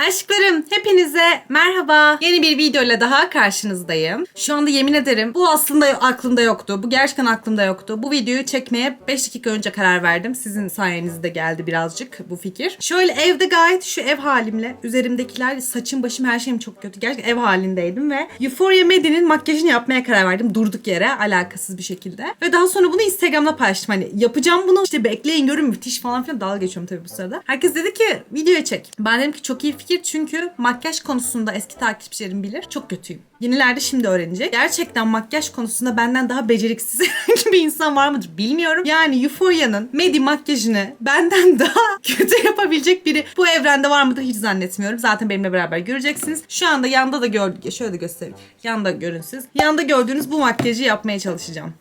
Aşklarım hepinize merhaba. Yeni bir videoyla daha karşınızdayım. Şu anda yemin ederim bu aslında aklımda yoktu. Bu gerçekten aklımda yoktu. Bu videoyu çekmeye 5 dakika önce karar verdim. Sizin sayenizde geldi birazcık bu fikir. Şöyle evde gayet şu ev halimle üzerimdekiler saçım başım her şeyim çok kötü. Gerçekten ev halindeydim ve Euphoria Medi'nin makyajını yapmaya karar verdim. Durduk yere alakasız bir şekilde. Ve daha sonra bunu Instagram'da paylaştım. Hani yapacağım bunu işte bekleyin görün müthiş falan filan dalga geçiyorum tabii bu sırada. Herkes dedi ki videoya çek. Ben dedim ki çok iyi fikir çünkü makyaj konusunda eski takipçilerim bilir. Çok kötüyüm. Yenilerde şimdi öğrenecek. Gerçekten makyaj konusunda benden daha beceriksiz bir insan var mıdır bilmiyorum. Yani Euphoria'nın Medi makyajını benden daha kötü yapabilecek biri bu evrende var mıdır hiç zannetmiyorum. Zaten benimle beraber göreceksiniz. Şu anda yanda da gördük. Şöyle göstereyim. Yanda görün siz. Yanda gördüğünüz bu makyajı yapmaya çalışacağım.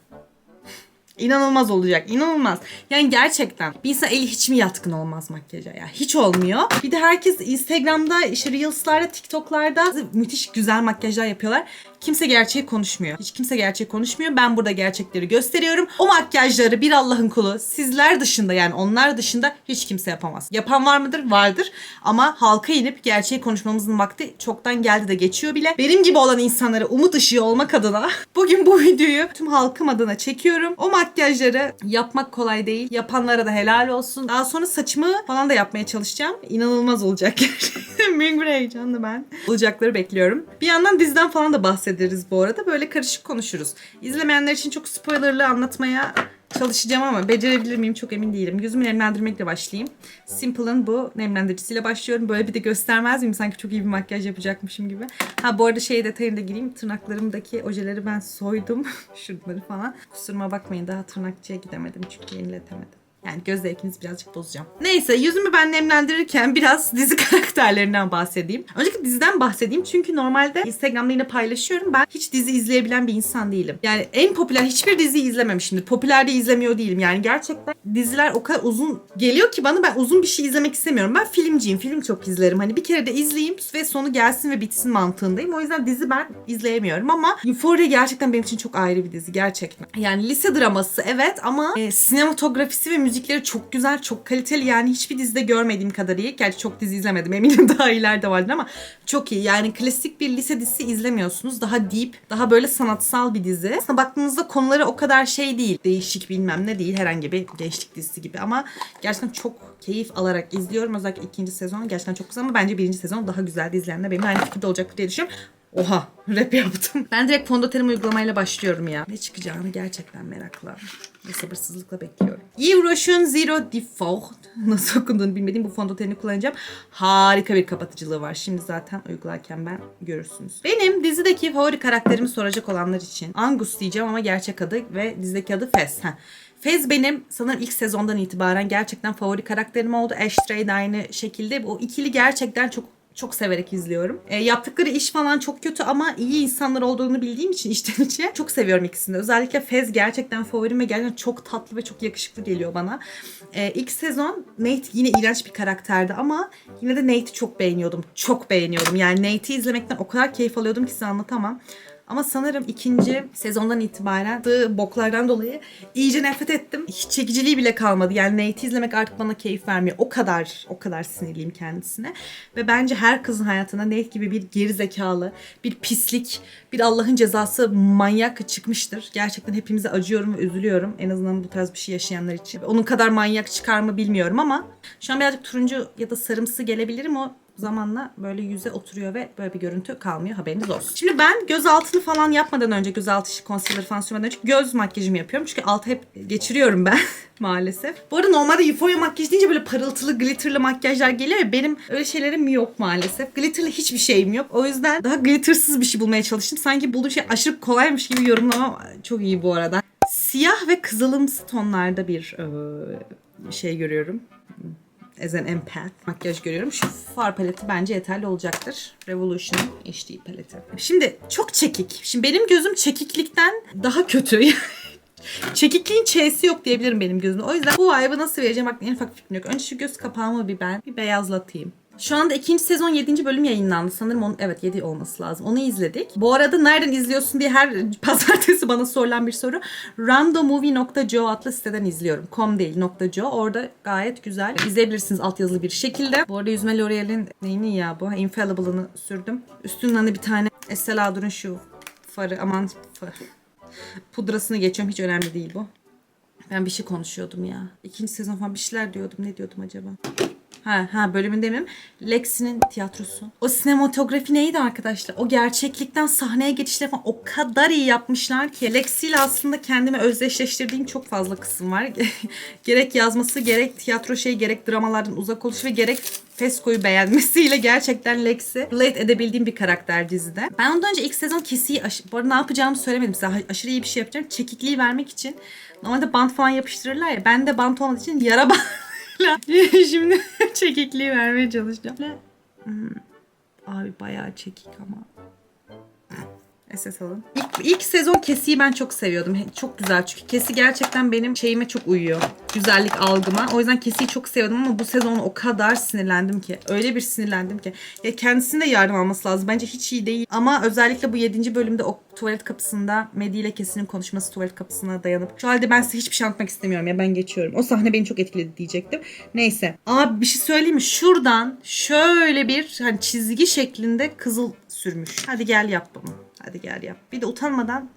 İnanılmaz olacak. inanılmaz. Yani gerçekten bir insan eli hiç mi yatkın olmaz makyaja ya? Hiç olmuyor. Bir de herkes Instagram'da, işte Reels'larda, TikTok'larda müthiş güzel makyajlar yapıyorlar. Kimse gerçeği konuşmuyor. Hiç kimse gerçeği konuşmuyor. Ben burada gerçekleri gösteriyorum. O makyajları bir Allah'ın kulu sizler dışında yani onlar dışında hiç kimse yapamaz. Yapan var mıdır? Vardır. Ama halka inip gerçeği konuşmamızın vakti çoktan geldi de geçiyor bile. Benim gibi olan insanlara umut ışığı olmak adına bugün bu videoyu tüm halkım adına çekiyorum. O makyajları yapmak kolay değil. Yapanlara da helal olsun. Daha sonra saçımı falan da yapmaya çalışacağım. İnanılmaz olacak gerçekten. Büyük heyecanlı ben. Olacakları bekliyorum. Bir yandan diziden falan da bahsederiz bu arada. Böyle karışık konuşuruz. İzlemeyenler için çok spoilerlı anlatmaya çalışacağım ama becerebilir miyim çok emin değilim. Yüzümü nemlendirmekle başlayayım. Simple'ın bu nemlendiricisiyle başlıyorum. Böyle bir de göstermez miyim? Sanki çok iyi bir makyaj yapacakmışım gibi. Ha bu arada şey detayını da gireyim. Tırnaklarımdaki ojeleri ben soydum. Şunları falan. Kusuruma bakmayın daha tırnakçıya gidemedim çünkü yeniletemedim. Yani göz zevkinizi birazcık bozacağım. Neyse yüzümü ben nemlendirirken biraz dizi karakterlerinden bahsedeyim. Önceki diziden bahsedeyim çünkü normalde Instagram'da yine paylaşıyorum. Ben hiç dizi izleyebilen bir insan değilim. Yani en popüler hiçbir dizi izlememişimdir. Popüler de izlemiyor değilim. Yani gerçekten diziler o kadar uzun geliyor ki bana ben uzun bir şey izlemek istemiyorum. Ben filmciyim. Film çok izlerim. Hani bir kere de izleyeyim ve sonu gelsin ve bitsin mantığındayım. O yüzden dizi ben izleyemiyorum ama Euphoria gerçekten benim için çok ayrı bir dizi. Gerçekten. Yani lise draması evet ama e, sinematografisi ve müzikleri çok güzel, çok kaliteli. Yani hiçbir dizide görmediğim kadar iyi. Gerçi çok dizi izlemedim. Eminim daha iyiler de vardır ama çok iyi. Yani klasik bir lise dizisi izlemiyorsunuz. Daha deep, daha böyle sanatsal bir dizi. Aslında baktığınızda konuları o kadar şey değil. Değişik bilmem ne değil. Herhangi bir gençlik dizisi gibi ama gerçekten çok keyif alarak izliyorum. Özellikle ikinci sezon gerçekten çok güzel ama bence birinci sezon daha güzeldi. İzleyenler benimle aynı fikirde olacaktır diye düşünüyorum. Oha rap yaptım. Ben direkt fondötenim uygulamayla başlıyorum ya. Ne çıkacağını gerçekten merakla ve sabırsızlıkla bekliyorum. Yves Roch'un Zero Default nasıl okunduğunu bilmediğim bu fondöteni kullanacağım. Harika bir kapatıcılığı var. Şimdi zaten uygularken ben görürsünüz. Benim dizideki favori karakterimi soracak olanlar için Angus diyeceğim ama gerçek adı ve dizideki adı Fez. Heh. Fez benim sanırım ilk sezondan itibaren gerçekten favori karakterim oldu. Ashtray aynı şekilde. O ikili gerçekten çok çok severek izliyorum. E, yaptıkları iş falan çok kötü ama iyi insanlar olduğunu bildiğim için içten içe çok seviyorum ikisini. Özellikle Fez gerçekten favorim ve gerçekten çok tatlı ve çok yakışıklı geliyor bana. E, ilk sezon Nate yine iğrenç bir karakterdi ama yine de Nate'i çok beğeniyordum. Çok beğeniyordum. Yani Nate'i izlemekten o kadar keyif alıyordum ki size anlatamam. Ama sanırım ikinci sezondan itibaren boklardan dolayı iyice nefret ettim. Hiç çekiciliği bile kalmadı. Yani Nate'i izlemek artık bana keyif vermiyor. O kadar, o kadar sinirliyim kendisine. Ve bence her kızın hayatında Nate gibi bir geri zekalı, bir pislik, bir Allah'ın cezası manyak çıkmıştır. Gerçekten hepimize acıyorum ve üzülüyorum. En azından bu tarz bir şey yaşayanlar için. Onun kadar manyak çıkar mı bilmiyorum ama şu an birazcık turuncu ya da sarımsı gelebilirim. O zamanla böyle yüze oturuyor ve böyle bir görüntü kalmıyor haberiniz olsun. Şimdi ben göz altını falan yapmadan önce göz altı concealer falan sürmeden önce göz makyajımı yapıyorum. Çünkü altı hep geçiriyorum ben maalesef. Bu arada normalde Euphoria makyaj deyince böyle parıltılı glitterlı makyajlar geliyor ya benim öyle şeylerim yok maalesef. Glitterlı hiçbir şeyim yok. O yüzden daha glittersız bir şey bulmaya çalıştım. Sanki bulduğum şey aşırı kolaymış gibi yorumlamam çok iyi bu arada. Siyah ve kızılımsı tonlarda bir şey görüyorum as an empath makyaj görüyorum. Şu far paleti bence yeterli olacaktır. Revolution'ın HD paleti. Şimdi çok çekik. Şimdi benim gözüm çekiklikten daha kötü. Çekikliğin ç'si yok diyebilirim benim gözümde. O yüzden bu vibe'ı nasıl vereceğim aklımda en ufak fikrim yok. Önce şu göz kapağımı bir ben bir beyazlatayım. Şu anda ikinci sezon 7. bölüm yayınlandı. Sanırım onun, evet 7 olması lazım. Onu izledik. Bu arada nereden izliyorsun diye her pazartesi bana sorulan bir soru. randommovie.co adlı siteden izliyorum. Com değil .co. Orada gayet güzel. İzleyebilirsiniz altyazılı bir şekilde. Bu arada yüzme L'Oreal'in neyini ya bu? Infallible'ını sürdüm. Üstünden de bir tane Estee Lauder'ın şu farı aman far- pudrasını geçiyorum. Hiç önemli değil bu. Ben bir şey konuşuyordum ya. İkinci sezon falan bir şeyler diyordum. Ne diyordum acaba? Ha, ha bölümünde miyim? Lexi'nin tiyatrosu. O sinematografi neydi arkadaşlar? O gerçeklikten sahneye geçişleri falan o kadar iyi yapmışlar ki. Lexi ile aslında kendimi özdeşleştirdiğim çok fazla kısım var. gerek yazması, gerek tiyatro şey, gerek dramalardan uzak oluşu ve gerek Fesco'yu beğenmesiyle gerçekten Lex'i relate edebildiğim bir karakter dizide. Ben ondan önce ilk sezon kesiyi aş- bu arada ne yapacağımı söylemedim size. Aşırı iyi bir şey yapacağım. Çekikliği vermek için normalde bant falan yapıştırırlar ya. Ben de bant olmadığı için yara bant Şimdi çekikliği vermeye çalışacağım. Hmm, Abi bayağı çekik ama. SS alın. İlk, ilk sezon Kesi'yi ben çok seviyordum. Çok güzel çünkü Kesi gerçekten benim şeyime çok uyuyor. Güzellik algıma. O yüzden Kesi'yi çok seviyordum ama bu sezon o kadar sinirlendim ki. Öyle bir sinirlendim ki. Ya kendisinin de yardım alması lazım. Bence hiç iyi değil. Ama özellikle bu 7. bölümde o tuvalet kapısında Medi ile Kesi'nin konuşması tuvalet kapısına dayanıp. Şu halde ben size hiçbir şey anlatmak istemiyorum ya ben geçiyorum. O sahne beni çok etkiledi diyecektim. Neyse. Abi bir şey söyleyeyim mi? Şuradan şöyle bir hani çizgi şeklinde kızıl sürmüş. Hadi gel yap bunu. Hadi gel yap. Bir de utanmadan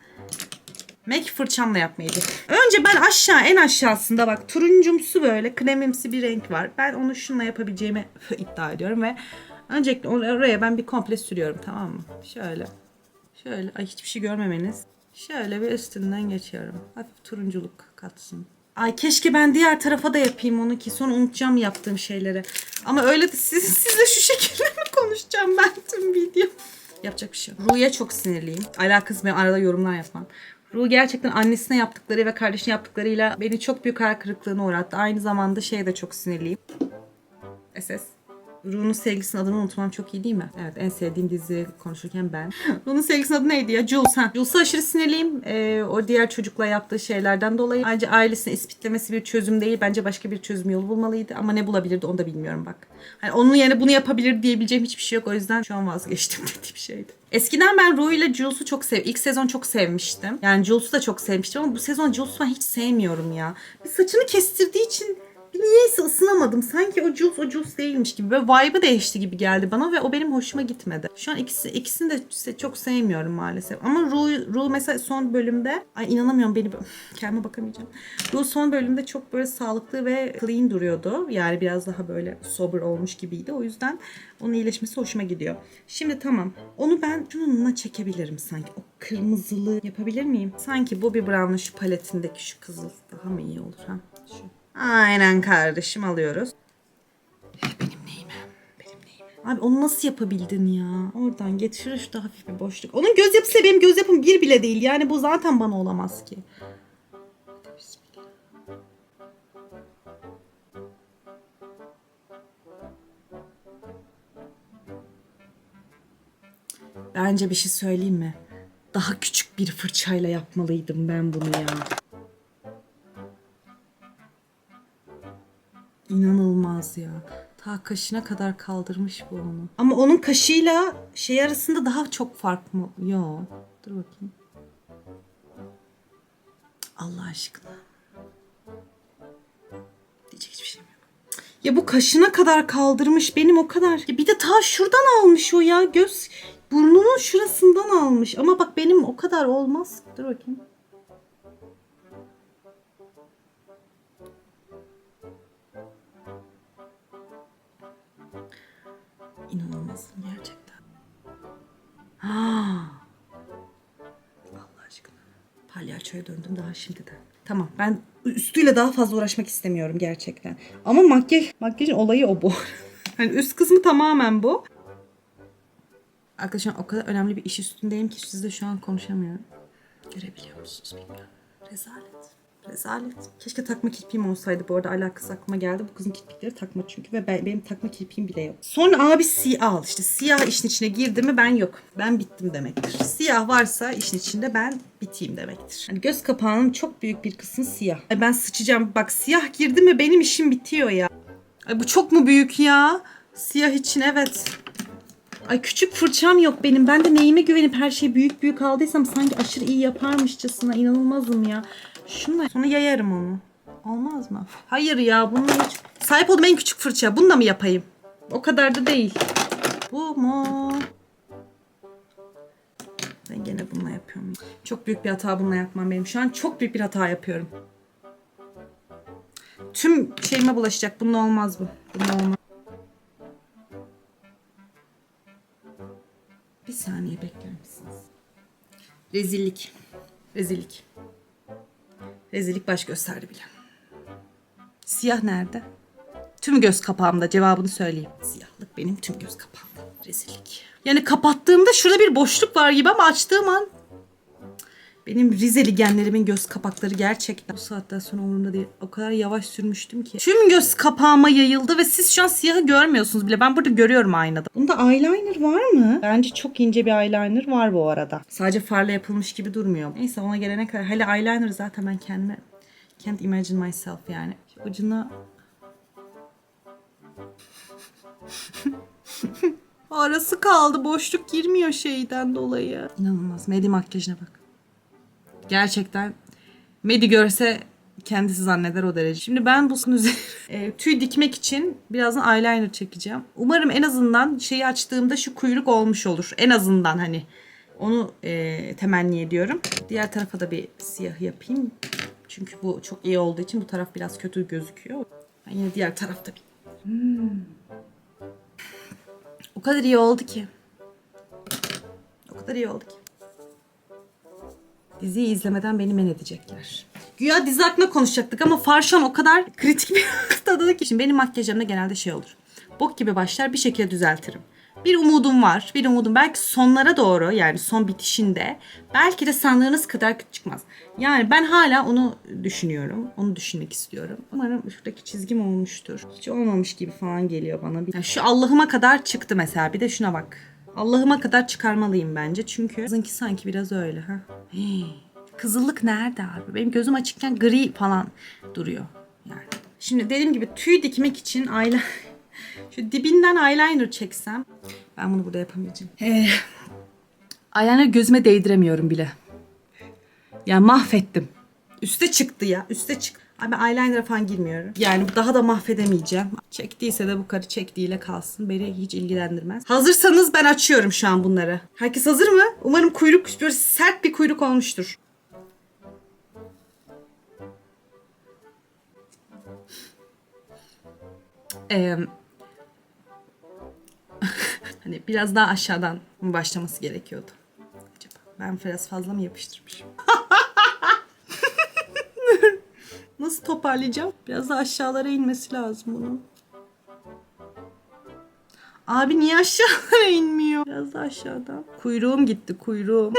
Mac fırçamla yapmayı. Önce ben aşağı en aşağısında bak turuncumsu böyle kremimsi bir renk var. Ben onu şununla yapabileceğimi iddia ediyorum ve öncelikle or- oraya ben bir komple sürüyorum tamam mı? Şöyle. Şöyle ay hiçbir şey görmemeniz. Şöyle bir üstünden geçiyorum. Hafif turunculuk katsın. Ay keşke ben diğer tarafa da yapayım onu ki sonra unutacağım yaptığım şeyleri. Ama öyle de siz, sizle şu şekilde mi konuşacağım ben tüm video? Yapacak bir şey yok. Ru'ya çok sinirliyim. Alakasız ben arada yorumlar yapmam. Ru gerçekten annesine yaptıkları ve kardeşine yaptıklarıyla beni çok büyük hayal kırıklığına uğrattı. Aynı zamanda şeye de çok sinirliyim. SS. Ru'nun sevgilisinin adını unutmam çok iyi değil mi? Evet en sevdiğim dizi konuşurken ben. Ru'nun sevgilisinin adı neydi ya? Jules. Ha. Jules'a aşırı sinirliyim. Ee, o diğer çocukla yaptığı şeylerden dolayı. Ayrıca ailesini ispitlemesi bir çözüm değil. Bence başka bir çözüm yolu bulmalıydı. Ama ne bulabilirdi onu da bilmiyorum bak. Hani onun yerine bunu yapabilir diyebileceğim hiçbir şey yok. O yüzden şu an vazgeçtim dediğim şeydi. Eskiden ben Rue ile Jules'u çok sev. İlk sezon çok sevmiştim. Yani Jules'u da çok sevmiştim ama bu sezon Jules'u ben hiç sevmiyorum ya. Bir saçını kestirdiği için niyeyse ısınamadım. Sanki o Jules o Jules değilmiş gibi. Böyle vibe'ı değişti gibi geldi bana ve o benim hoşuma gitmedi. Şu an ikisi, ikisini de çok sevmiyorum maalesef. Ama Rue, Rue mesela son bölümde ay inanamıyorum beni kendime bakamayacağım. Rue son bölümde çok böyle sağlıklı ve clean duruyordu. Yani biraz daha böyle sober olmuş gibiydi. O yüzden onun iyileşmesi hoşuma gidiyor. Şimdi tamam. Onu ben şununla çekebilirim sanki. O kırmızılı yapabilir miyim? Sanki Bobbi Brown'un şu paletindeki şu kızıl daha mı iyi olur ha? Şu. Aynen kardeşim alıyoruz. Benim neyime? Benim neyime? Abi onu nasıl yapabildin ya? Oradan getir şurada hafif bir boşluk. Onun göz yapısıyla benim göz yapım bir bile değil. Yani bu zaten bana olamaz ki. Bence bir şey söyleyeyim mi? Daha küçük bir fırçayla yapmalıydım ben bunu ya. Ta kaşına kadar kaldırmış bu onu. Ama onun kaşıyla şey arasında daha çok fark mı? Yo. Dur bakayım. Allah aşkına. Diyecek hiçbir şeyim yok. Ya bu kaşına kadar kaldırmış benim o kadar. Ya bir de ta şuradan almış o ya. Göz burnunun şurasından almış. Ama bak benim o kadar olmaz. Dur bakayım. Palyaçoya döndüm daha şimdiden. Tamam ben üstüyle daha fazla uğraşmak istemiyorum gerçekten. Ama makyaj, makyajın olayı o bu. hani üst kısmı tamamen bu. Arkadaşlar o kadar önemli bir iş üstündeyim ki sizle şu an konuşamıyorum. Görebiliyor musunuz bilmiyorum. Rezalet. Rezalet. Keşke takma kirpiğim olsaydı bu arada alakası aklıma geldi. Bu kızın kirpikleri takma çünkü ve ben, benim takma kirpiğim bile yok. Sonra abi siyah al. İşte siyah işin içine girdi mi ben yok. Ben bittim demektir. Siyah varsa işin içinde ben biteyim demektir. Hani göz kapağının çok büyük bir kısmı siyah. Ay ben sıçacağım. Bak siyah girdi mi benim işim bitiyor ya. Ay bu çok mu büyük ya? Siyah için evet. Ay küçük fırçam yok benim. Ben de neyime güvenip her şeyi büyük büyük aldıysam sanki aşırı iyi yaparmışçasına inanılmazım ya. Şunla sonra yayarım onu. Olmaz mı? Hayır ya bununla hiç... Sahip olduğum en küçük fırça. Bunu da mı yapayım? O kadar da değil. Bu mu? Ben gene bununla yapıyorum. Çok büyük bir hata bununla yapmam benim. Şu an çok büyük bir hata yapıyorum. Tüm şeyime bulaşacak. Bununla olmaz bu. Bununla olmaz. Bir saniye bekler misiniz? Rezillik. Rezillik. Rezillik baş gösterdi bile. Siyah nerede? Tüm göz kapağımda cevabını söyleyeyim. Siyahlık benim tüm göz kapağımda. Rezillik. Yani kapattığımda şurada bir boşluk var gibi ama açtığım an benim Rizeli genlerimin göz kapakları gerçekten bu saatten sonra umurumda değil. O kadar yavaş sürmüştüm ki. Tüm göz kapağıma yayıldı ve siz şu an siyahı görmüyorsunuz bile. Ben burada görüyorum aynada. Bunda eyeliner var mı? Bence çok ince bir eyeliner var bu arada. Sadece farla yapılmış gibi durmuyor. Neyse ona gelene kadar. Hele eyeliner zaten ben kendime can't imagine myself yani. Şu Ucuna Arası kaldı. Boşluk girmiyor şeyden dolayı. İnanılmaz. Medi makyajına bak. Gerçekten Medi görse kendisi zanneder o derece. Şimdi ben bu üzerine tüy dikmek için birazdan eyeliner çekeceğim. Umarım en azından şeyi açtığımda şu kuyruk olmuş olur. En azından hani onu e, temenni ediyorum. Diğer tarafa da bir siyah yapayım. Çünkü bu çok iyi olduğu için bu taraf biraz kötü gözüküyor. Ben yine diğer tarafta bir o kadar iyi oldu ki. O kadar iyi oldu ki. Diziyi izlemeden beni men edecekler. Güya dizi hakkında konuşacaktık ama Farşan o kadar kritik bir noktada ki. Şimdi benim makyajımda genelde şey olur. Bok gibi başlar bir şekilde düzeltirim. Bir umudum var. Bir umudum belki sonlara doğru yani son bitişinde belki de sandığınız kadar kötü çıkmaz. Yani ben hala onu düşünüyorum. Onu düşünmek istiyorum. Umarım şuradaki çizgim olmuştur. Hiç olmamış gibi falan geliyor bana. Yani şu Allah'ıma kadar çıktı mesela. Bir de şuna bak. Allah'ıma kadar çıkarmalıyım bence. Çünkü kızınki sanki biraz öyle. Ha? Hii. Kızıllık nerede abi? Benim gözüm açıkken gri falan duruyor. Yani. Şimdi dediğim gibi tüy dikmek için eyeliner... Şu dibinden eyeliner çeksem. Ben bunu burada yapamayacağım. Ee, eyeliner gözüme değdiremiyorum bile. Ya mahvettim. Üste çıktı ya. Üste çık. Abi eyeliner'a falan girmiyorum. Yani daha da mahvedemeyeceğim. Çektiyse de bu karı çektiğiyle kalsın. Beni hiç ilgilendirmez. Hazırsanız ben açıyorum şu an bunları. Herkes hazır mı? Umarım kuyruk böyle sert bir kuyruk olmuştur. Eee hani biraz daha aşağıdan başlaması gerekiyordu? Acaba ben biraz fazla mı yapıştırmışım? Nasıl toparlayacağım? Biraz da aşağılara inmesi lazım bunun. Abi niye aşağılara inmiyor? Biraz da aşağıdan. Kuyruğum gitti kuyruğum.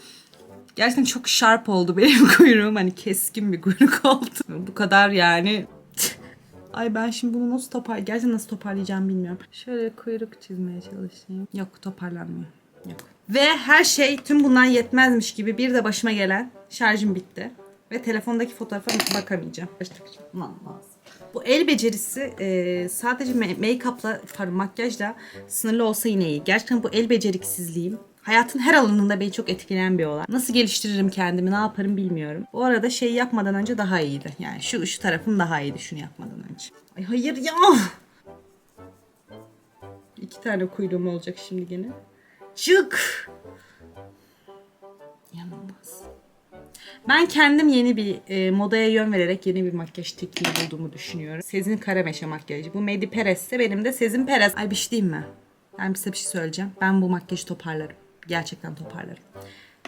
Gerçekten çok sharp oldu benim kuyruğum. Hani keskin bir kuyruk oldu. Bu kadar yani. Ay ben şimdi bunu nasıl topar... Gerçekten nasıl toparlayacağım bilmiyorum. Şöyle kuyruk çizmeye çalışayım. Yok toparlanmıyor. Yok. Ve her şey tüm bundan yetmezmiş gibi bir de başıma gelen şarjım bitti. Ve telefondaki fotoğrafa bakamayacağım. Aman lazım. Bu el becerisi e, sadece make-up'la, pardon makyajla sınırlı olsa yine iyi. Gerçekten bu el beceriksizliğim hayatın her alanında beni çok etkileyen bir olay. Nasıl geliştiririm kendimi, ne yaparım bilmiyorum. Bu arada şey yapmadan önce daha iyiydi. Yani şu şu tarafım daha iyiydi şunu yapmadan önce. Ay hayır ya. İki tane kuyruğum olacak şimdi gene. Çık. Yanılmaz. Ben kendim yeni bir e, modaya yön vererek yeni bir makyaj tekniği bulduğumu düşünüyorum. Sezin Karameşe makyajı. Bu Medi Perez'se benim de Sezin Perez. Ay bir şey diyeyim mi? Ben size bir şey söyleyeceğim. Ben bu makyajı toparlarım. Gerçekten toparlarım.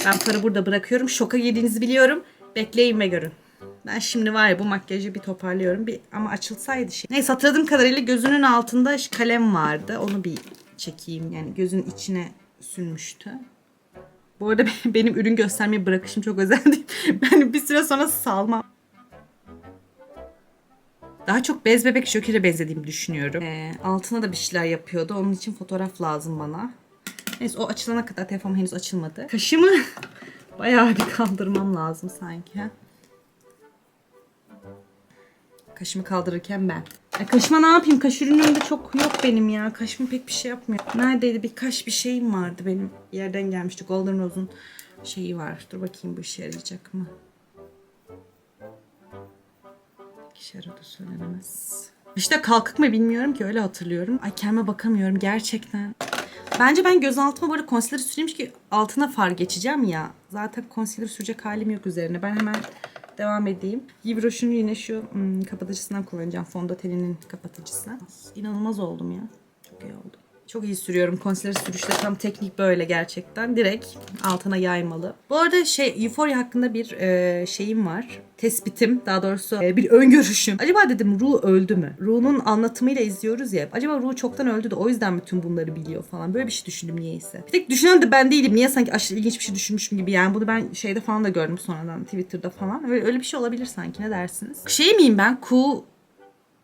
Ben farı burada bırakıyorum. Şoka girdiğinizi biliyorum. Bekleyin ve görün. Ben şimdi var ya bu makyajı bir toparlıyorum. Bir ama açılsaydı şey. Neyse hatırladığım kadarıyla gözünün altında kalem vardı. Onu bir çekeyim. Yani gözün içine sürmüştü. Bu arada benim ürün göstermeyi bırakışım çok özel. Ben bir süre sonra salmam. Daha çok bez bebek jokere benzediğimi düşünüyorum. Ee, altına da bir şeyler yapıyordu. Onun için fotoğraf lazım bana. Neyse o açılana kadar telefonum henüz açılmadı. Kaşımı bayağı bir kaldırmam lazım sanki. Kaşımı kaldırırken ben. Ya kaşıma ne yapayım? Kaş ürünüm de çok yok benim ya. Kaşım pek bir şey yapmıyor. Neredeydi? Bir kaş bir şeyim vardı benim. Yerden gelmişti. Golden Rose'un şeyi var. Dur bakayım bu işe yarayacak mı? İşe yaradı söylenemez. İşte kalkık mı bilmiyorum ki öyle hatırlıyorum. Ay kendime bakamıyorum gerçekten. Bence ben göz altıma böyle concealer süreyim ki altına far geçeceğim ya. Zaten concealer sürecek halim yok üzerine. Ben hemen devam edeyim. Yivroş'un yine şu hmm, kapatıcısından kullanacağım. Fondöteninin kapatıcısı. İnanılmaz oldum ya. Çok iyi oldu. Çok iyi sürüyorum. Concealer sürüşte tam teknik böyle gerçekten. Direkt altına yaymalı. Bu arada şey Euphoria hakkında bir e, şeyim var. Tespitim daha doğrusu e, bir öngörüşüm. Acaba dedim Ru öldü mü? Ru'nun anlatımıyla izliyoruz ya. Acaba Ru çoktan öldü de o yüzden bütün bunları biliyor falan. Böyle bir şey düşündüm niyeyse. Bir tek düşünen de ben değilim. Niye sanki aşırı ilginç bir şey düşünmüşüm gibi. Yani bunu ben şeyde falan da gördüm sonradan Twitter'da falan. Öyle, öyle bir şey olabilir sanki ne dersiniz? Şey miyim ben? Ku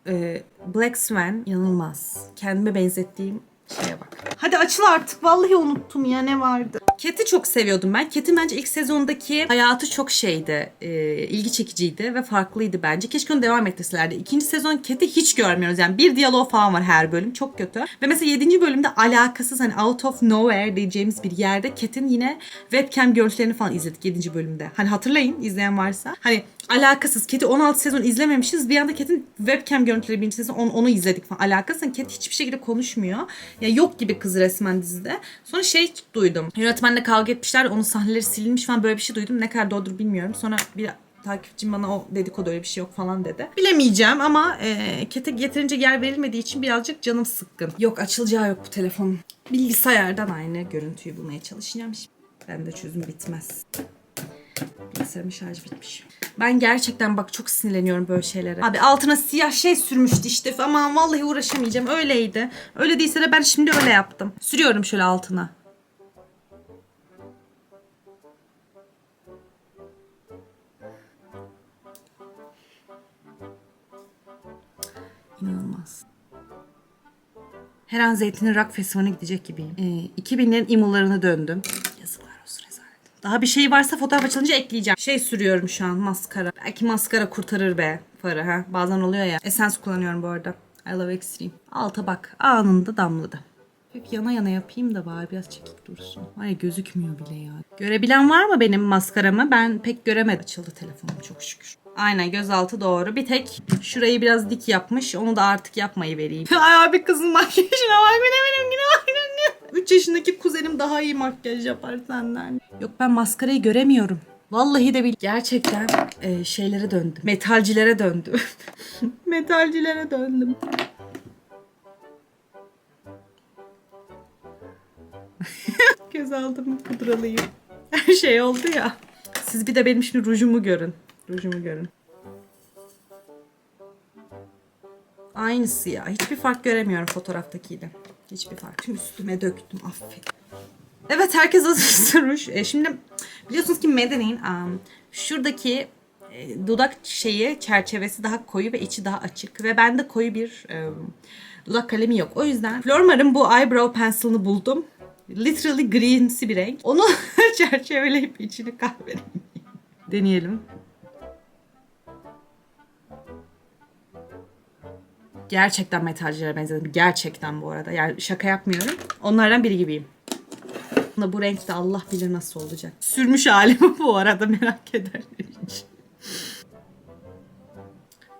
e, Black Swan inanılmaz. Kendime benzettiğim şeye bak. Hadi açıl artık. Vallahi unuttum ya ne vardı. Cat'i çok seviyordum ben. Cat'in bence ilk sezondaki hayatı çok şeydi. e, ilgi çekiciydi ve farklıydı bence. Keşke onu devam ettirselerdi. İkinci sezon Cat'i hiç görmüyoruz. Yani bir diyalog falan var her bölüm. Çok kötü. Ve mesela yedinci bölümde alakasız hani out of nowhere diyeceğimiz bir yerde Cat'in yine webcam görüntülerini falan izledik yedinci bölümde. Hani hatırlayın izleyen varsa. Hani alakasız. Cat'i 16 sezon izlememişiz. Bir anda Cat'in webcam görüntüleri birinci sezon onu, onu izledik falan. Alakasız. Cat hiçbir şekilde konuşmuyor. Ya yok gibi kız resmen dizide. Sonra şey duydum. Yönetmenle kavga etmişler. Onun sahneleri silinmiş falan böyle bir şey duydum. Ne kadar doğrudur bilmiyorum. Sonra bir takipçim bana o dedikodu öyle bir şey yok falan dedi. Bilemeyeceğim ama e, Cat'e yeterince yer verilmediği için birazcık canım sıkkın. Yok açılacağı yok bu telefonun. Bilgisayardan aynı görüntüyü bulmaya çalışacağım. Ben de çözüm bitmez. Bilgisayarımın şarjı bitmiş. Ben gerçekten bak çok sinirleniyorum böyle şeylere. Abi altına siyah şey sürmüştü işte. Aman vallahi uğraşamayacağım. Öyleydi. Öyle değilse de ben şimdi öyle yaptım. Sürüyorum şöyle altına. İnanılmaz. Her an Zeytin'in rock festivaline gidecek gibiyim. Ee, 2000'lerin imularına döndüm. Daha bir şey varsa fotoğraf açılınca ekleyeceğim. Şey sürüyorum şu an maskara. Belki maskara kurtarır be farı ha. Bazen oluyor ya. Essence kullanıyorum bu arada. I love extreme. Alta bak. Anında damladı. Hep yana yana yapayım da bari biraz çekik dursun. Var gözükmüyor bile ya. Görebilen var mı benim maskaramı? Ben pek göremedim. Açıldı telefonum çok şükür. Aynen gözaltı doğru. Bir tek şurayı biraz dik yapmış. Onu da artık yapmayı vereyim. Ay abi kızın makyajına bak. Benim benimkine bak. 3 yaşındaki kuzenim daha iyi makyaj yapar senden. Yok ben maskarayı göremiyorum. Vallahi de bil. Gerçekten e, şeylere döndüm. Metalcilere döndüm. Metalcilere döndüm. Göz aldım pudralıyım. Her şey oldu ya. Siz bir de benim şimdi rujumu görün. Rujumu görün. Aynısı ya. Hiçbir fark göremiyorum fotoğraftakiyle. Hiçbir fark. Tüm üstüme döktüm. Aferin. Evet herkes ruj. E, şimdi biliyorsunuz ki Medenin um, şuradaki e, dudak şeyi çerçevesi daha koyu ve içi daha açık. Ve bende koyu bir e, dudak kalemi yok. O yüzden Flormar'ın bu eyebrow pencil'ını buldum. Literally greensi bir renk. Onu çerçeveleyip içini kahverengi. Deneyelim. Gerçekten metalcilere benzedim. Gerçekten bu arada. Yani şaka yapmıyorum. Onlardan biri gibiyim. Bu renkte Allah bilir nasıl olacak. Sürmüş halimi bu arada merak ederler hiç.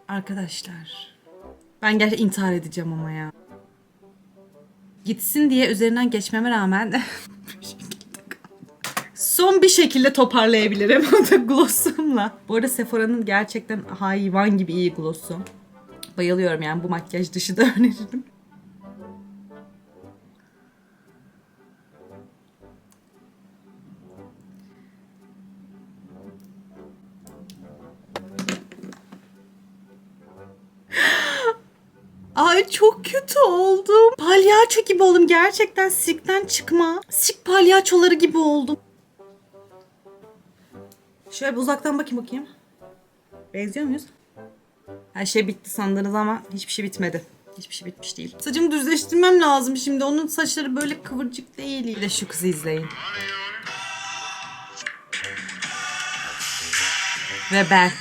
Arkadaşlar. Ben gerçekten intihar edeceğim ama ya. Gitsin diye üzerinden geçmeme rağmen. Son bir şekilde toparlayabilirim glossumla. Bu arada Sephora'nın gerçekten hayvan gibi iyi glossu. Bayılıyorum yani bu makyaj dışı da öneririm. Ay çok kötü oldum. Palyaço gibi oldum. Gerçekten sirkten çıkma. Sirk palyaçoları gibi oldum. Şöyle bir uzaktan bakayım bakayım. Benziyor muyuz? Her şey bitti sandınız ama hiçbir şey bitmedi. Hiçbir şey bitmiş değil. Saçımı düzleştirmem lazım şimdi. Onun saçları böyle kıvırcık değil. Bir de şu kızı izleyin. Ve ben.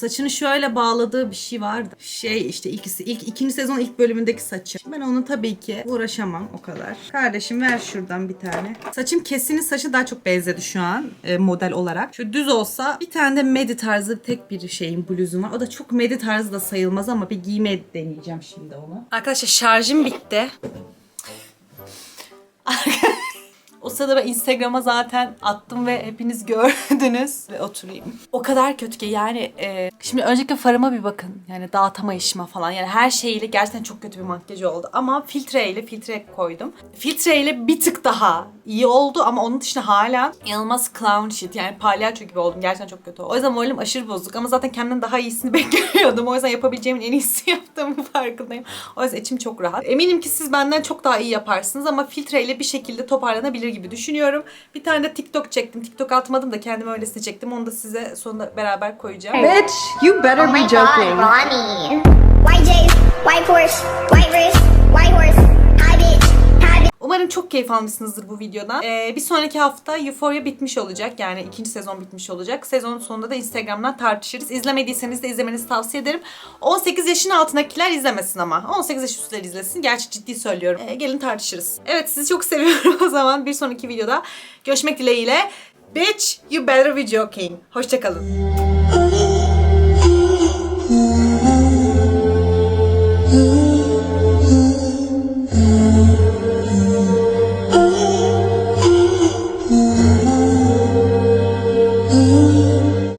Saçını şöyle bağladığı bir şey vardı. Şey işte ikisi ilk ikinci sezon ilk bölümündeki saçı. Ben onu tabii ki uğraşamam o kadar. Kardeşim ver şuradan bir tane. Saçım kesinin saçı daha çok benzedi şu an e, model olarak. Şu düz olsa bir tane de medi tarzı tek bir şeyin bluzum var. O da çok medi tarzı da sayılmaz ama bir giyme deneyeceğim şimdi onu. Arkadaşlar şarjım bitti. O sırada ben Instagram'a zaten attım ve hepiniz gördünüz. Ve oturayım. O kadar kötü ki yani e, şimdi öncelikle farıma bir bakın. Yani dağıtamayışıma falan. Yani her şeyiyle gerçekten çok kötü bir makyaj oldu. Ama filtreyle filtre koydum. Filtreyle bir tık daha iyi oldu ama onun dışında hala inanılmaz clown shit. Yani palyaço gibi oldum. Gerçekten çok kötü oldu. O yüzden moralim aşırı bozuk ama zaten kendimden daha iyisini bekliyordum. O yüzden yapabileceğimin en iyisi yaptığımı farkındayım. O yüzden içim çok rahat. Eminim ki siz benden çok daha iyi yaparsınız ama filtreyle bir şekilde toparlanabilir gibi düşünüyorum. Bir tane de TikTok çektim. TikTok atmadım da kendime öylesine çektim. Onu da size sonunda beraber koyacağım. Bitch, you better Oh be my god, joking. Ronnie. White J's, white horse, white wrist, çok keyif almışsınızdır bu videodan. Ee, bir sonraki hafta Euphoria bitmiş olacak. Yani ikinci sezon bitmiş olacak. Sezonun sonunda da Instagram'dan tartışırız. İzlemediyseniz de izlemenizi tavsiye ederim. 18 yaşın altındakiler izlemesin ama. 18 yaş üstleri izlesin. Gerçi ciddi söylüyorum. Ee, gelin tartışırız. Evet sizi çok seviyorum o zaman. Bir sonraki videoda görüşmek dileğiyle. Bitch, you better be joking. Hoşçakalın.